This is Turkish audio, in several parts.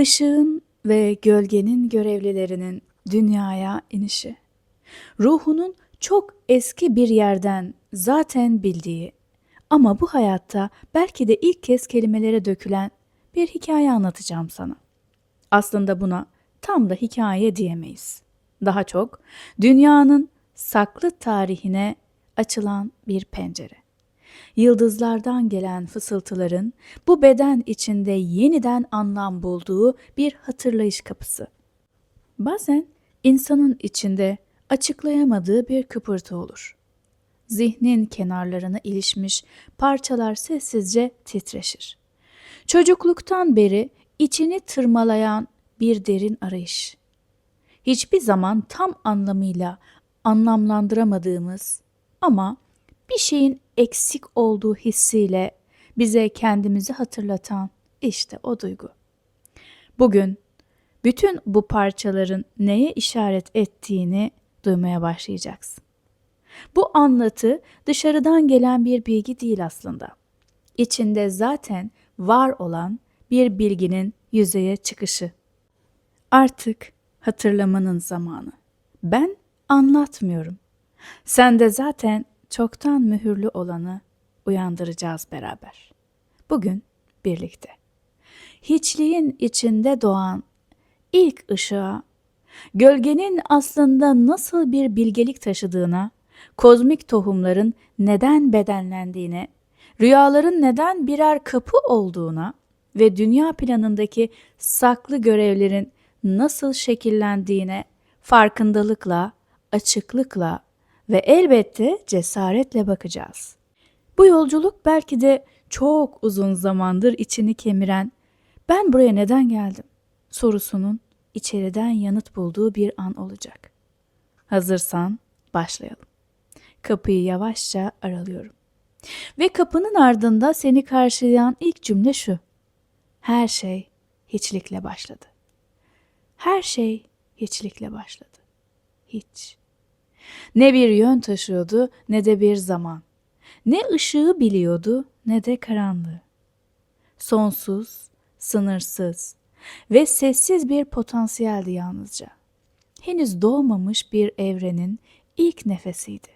Işığın ve gölgenin görevlilerinin dünyaya inişi. Ruhunun çok eski bir yerden zaten bildiği ama bu hayatta belki de ilk kez kelimelere dökülen bir hikaye anlatacağım sana. Aslında buna tam da hikaye diyemeyiz. Daha çok dünyanın saklı tarihine açılan bir pencere. Yıldızlardan gelen fısıltıların bu beden içinde yeniden anlam bulduğu bir hatırlayış kapısı. Bazen insanın içinde açıklayamadığı bir kıpırtı olur. Zihnin kenarlarına ilişmiş parçalar sessizce titreşir. Çocukluktan beri içini tırmalayan bir derin arayış. Hiçbir zaman tam anlamıyla anlamlandıramadığımız ama bir şeyin eksik olduğu hissiyle bize kendimizi hatırlatan işte o duygu. Bugün bütün bu parçaların neye işaret ettiğini duymaya başlayacaksın. Bu anlatı dışarıdan gelen bir bilgi değil aslında. İçinde zaten var olan bir bilginin yüzeye çıkışı. Artık hatırlamanın zamanı. Ben anlatmıyorum. Sen de zaten çoktan mühürlü olanı uyandıracağız beraber. Bugün birlikte. Hiçliğin içinde doğan ilk ışığa, gölgenin aslında nasıl bir bilgelik taşıdığına, kozmik tohumların neden bedenlendiğine, rüyaların neden birer kapı olduğuna ve dünya planındaki saklı görevlerin nasıl şekillendiğine farkındalıkla, açıklıkla ve elbette cesaretle bakacağız. Bu yolculuk belki de çok uzun zamandır içini kemiren ben buraya neden geldim sorusunun içeriden yanıt bulduğu bir an olacak. Hazırsan başlayalım. Kapıyı yavaşça aralıyorum. Ve kapının ardında seni karşılayan ilk cümle şu. Her şey hiçlikle başladı. Her şey hiçlikle başladı. Hiç. Ne bir yön taşıyordu ne de bir zaman. Ne ışığı biliyordu ne de karanlığı. Sonsuz, sınırsız ve sessiz bir potansiyeldi yalnızca. Henüz doğmamış bir evrenin ilk nefesiydi.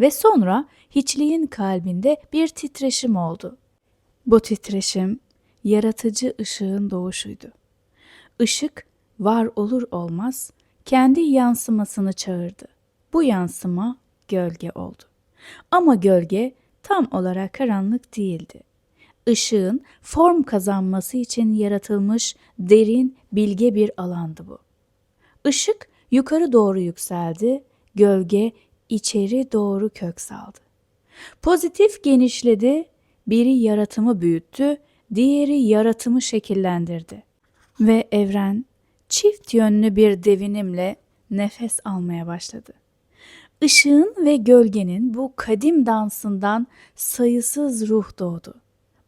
Ve sonra hiçliğin kalbinde bir titreşim oldu. Bu titreşim yaratıcı ışığın doğuşuydu. Işık var olur olmaz kendi yansımasını çağırdı. Bu yansıma gölge oldu. Ama gölge tam olarak karanlık değildi. Işığın form kazanması için yaratılmış derin, bilge bir alandı bu. Işık yukarı doğru yükseldi, gölge içeri doğru kök saldı. Pozitif genişledi, biri yaratımı büyüttü, diğeri yaratımı şekillendirdi. Ve evren çift yönlü bir devinimle nefes almaya başladı. Işığın ve gölgenin bu kadim dansından sayısız ruh doğdu.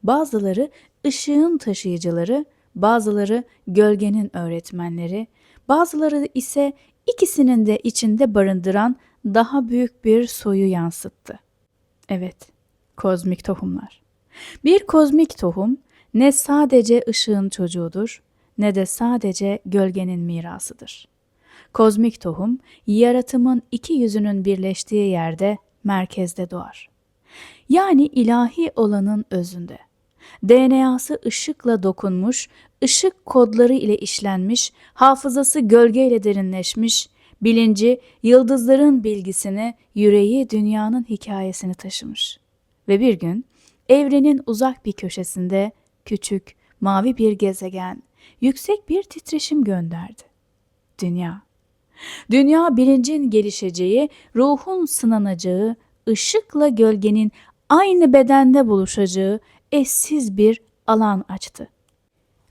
Bazıları ışığın taşıyıcıları, bazıları gölgenin öğretmenleri, bazıları ise ikisinin de içinde barındıran daha büyük bir soyu yansıttı. Evet, kozmik tohumlar. Bir kozmik tohum ne sadece ışığın çocuğudur ne de sadece gölgenin mirasıdır. Kozmik tohum, yaratımın iki yüzünün birleştiği yerde merkezde doğar. Yani ilahi olanın özünde. DNA'sı ışıkla dokunmuş, ışık kodları ile işlenmiş, hafızası gölgeyle derinleşmiş, bilinci yıldızların bilgisini, yüreği dünyanın hikayesini taşımış. Ve bir gün evrenin uzak bir köşesinde küçük, mavi bir gezegen, yüksek bir titreşim gönderdi. Dünya. Dünya bilincin gelişeceği, ruhun sınanacağı, ışıkla gölgenin aynı bedende buluşacağı eşsiz bir alan açtı.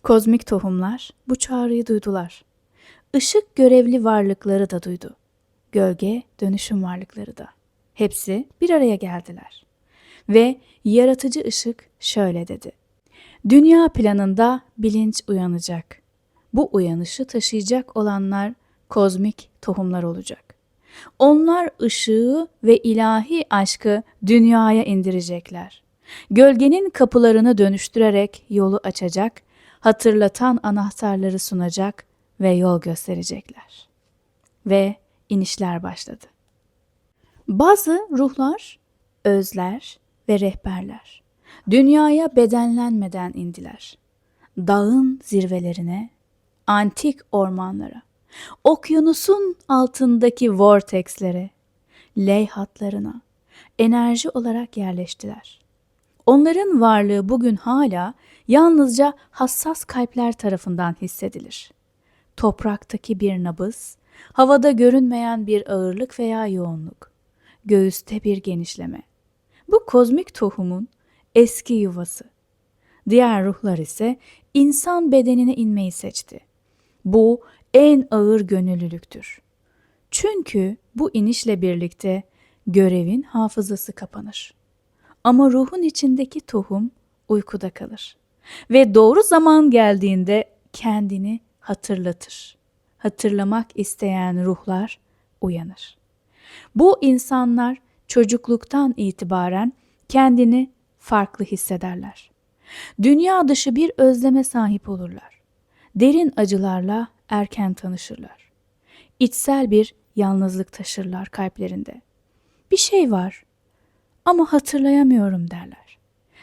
Kozmik tohumlar bu çağrıyı duydular. Işık görevli varlıkları da duydu. Gölge dönüşüm varlıkları da. Hepsi bir araya geldiler. Ve yaratıcı ışık şöyle dedi. Dünya planında bilinç uyanacak. Bu uyanışı taşıyacak olanlar kozmik tohumlar olacak. Onlar ışığı ve ilahi aşkı dünyaya indirecekler. Gölgenin kapılarını dönüştürerek yolu açacak, hatırlatan anahtarları sunacak ve yol gösterecekler. Ve inişler başladı. Bazı ruhlar, özler ve rehberler dünyaya bedenlenmeden indiler. Dağın zirvelerine, antik ormanlara, okyanusun altındaki vortexlere, leyhatlarına enerji olarak yerleştiler. Onların varlığı bugün hala yalnızca hassas kalpler tarafından hissedilir. Topraktaki bir nabız, havada görünmeyen bir ağırlık veya yoğunluk, göğüste bir genişleme. Bu kozmik tohumun eski yuvası. Diğer ruhlar ise insan bedenine inmeyi seçti. Bu en ağır gönüllülüktür. Çünkü bu inişle birlikte görevin hafızası kapanır. Ama ruhun içindeki tohum uykuda kalır ve doğru zaman geldiğinde kendini hatırlatır. Hatırlamak isteyen ruhlar uyanır. Bu insanlar çocukluktan itibaren kendini farklı hissederler. Dünya dışı bir özleme sahip olurlar. Derin acılarla erken tanışırlar. İçsel bir yalnızlık taşırlar kalplerinde. Bir şey var ama hatırlayamıyorum derler.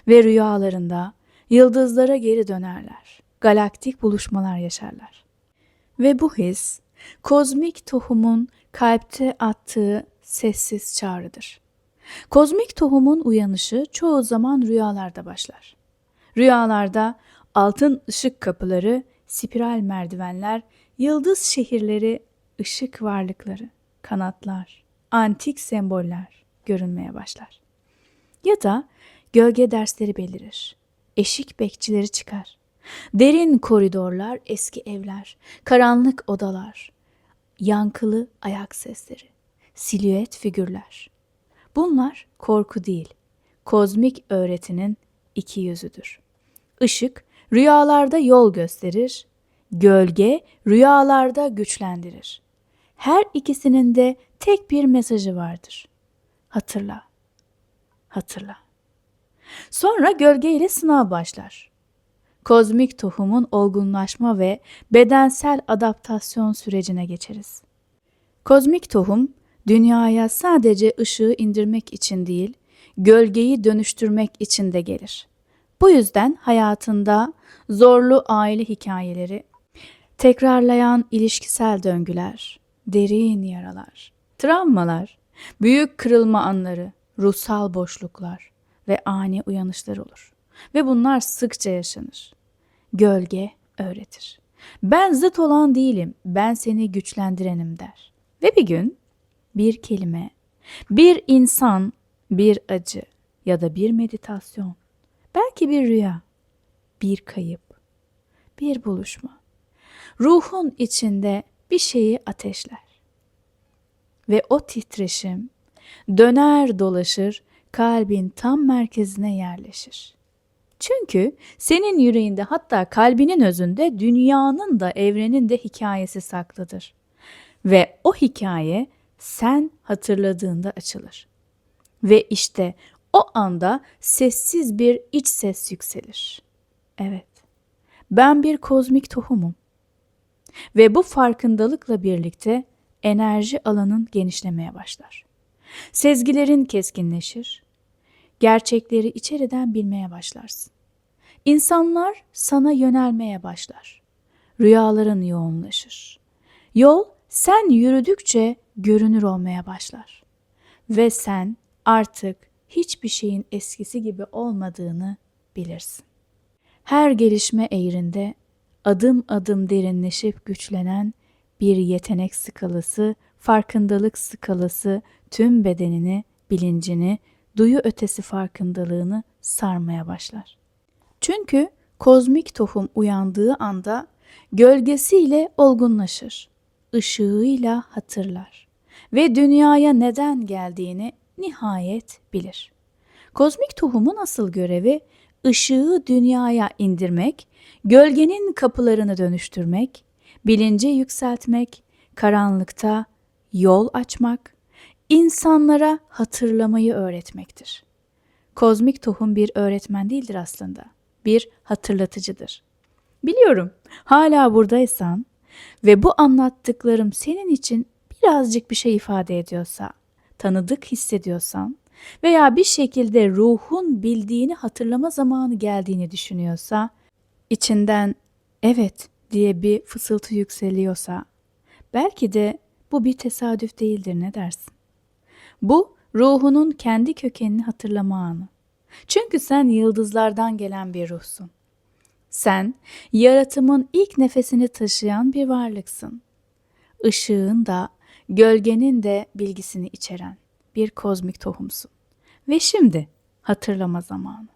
Ve rüyalarında yıldızlara geri dönerler. Galaktik buluşmalar yaşarlar. Ve bu his kozmik tohumun kalpte attığı sessiz çağrıdır. Kozmik tohumun uyanışı çoğu zaman rüyalarda başlar. Rüyalarda altın ışık kapıları, spiral merdivenler, yıldız şehirleri, ışık varlıkları, kanatlar, antik semboller görünmeye başlar. Ya da gölge dersleri belirir. Eşik bekçileri çıkar. Derin koridorlar, eski evler, karanlık odalar, yankılı ayak sesleri, silüet figürler. Bunlar korku değil, kozmik öğretinin iki yüzüdür. Işık rüyalarda yol gösterir, gölge rüyalarda güçlendirir. Her ikisinin de tek bir mesajı vardır. Hatırla. Hatırla. Sonra gölge ile sınav başlar. Kozmik tohumun olgunlaşma ve bedensel adaptasyon sürecine geçeriz. Kozmik tohum dünyaya sadece ışığı indirmek için değil, gölgeyi dönüştürmek için de gelir. Bu yüzden hayatında zorlu aile hikayeleri, tekrarlayan ilişkisel döngüler, derin yaralar, travmalar, büyük kırılma anları, ruhsal boşluklar ve ani uyanışlar olur. Ve bunlar sıkça yaşanır. Gölge öğretir. Ben zıt olan değilim, ben seni güçlendirenim der. Ve bir gün bir kelime, bir insan, bir acı ya da bir meditasyon, belki bir rüya, bir kayıp, bir buluşma. Ruhun içinde bir şeyi ateşler. Ve o titreşim döner dolaşır kalbin tam merkezine yerleşir. Çünkü senin yüreğinde hatta kalbinin özünde dünyanın da evrenin de hikayesi saklıdır. Ve o hikaye sen hatırladığında açılır. Ve işte o anda sessiz bir iç ses yükselir. Evet, ben bir kozmik tohumum. Ve bu farkındalıkla birlikte enerji alanın genişlemeye başlar. Sezgilerin keskinleşir. Gerçekleri içeriden bilmeye başlarsın. İnsanlar sana yönelmeye başlar. Rüyaların yoğunlaşır. Yol sen yürüdükçe görünür olmaya başlar. Ve sen artık hiçbir şeyin eskisi gibi olmadığını bilirsin. Her gelişme eğrinde adım adım derinleşip güçlenen bir yetenek skalası, farkındalık skalası tüm bedenini, bilincini, duyu ötesi farkındalığını sarmaya başlar. Çünkü kozmik tohum uyandığı anda gölgesiyle olgunlaşır, ışığıyla hatırlar ve dünyaya neden geldiğini nihayet bilir. Kozmik tohumun asıl görevi ışığı dünyaya indirmek, gölgenin kapılarını dönüştürmek, bilinci yükseltmek, karanlıkta yol açmak, insanlara hatırlamayı öğretmektir. Kozmik tohum bir öğretmen değildir aslında. Bir hatırlatıcıdır. Biliyorum hala buradaysan ve bu anlattıklarım senin için birazcık bir şey ifade ediyorsa, tanıdık hissediyorsan veya bir şekilde ruhun bildiğini hatırlama zamanı geldiğini düşünüyorsa, içinden evet diye bir fısıltı yükseliyorsa, belki de bu bir tesadüf değildir ne dersin? Bu ruhunun kendi kökenini hatırlama anı. Çünkü sen yıldızlardan gelen bir ruhsun. Sen yaratımın ilk nefesini taşıyan bir varlıksın. Işığın da, gölgenin de bilgisini içeren bir kozmik tohumsun. Ve şimdi hatırlama zamanı.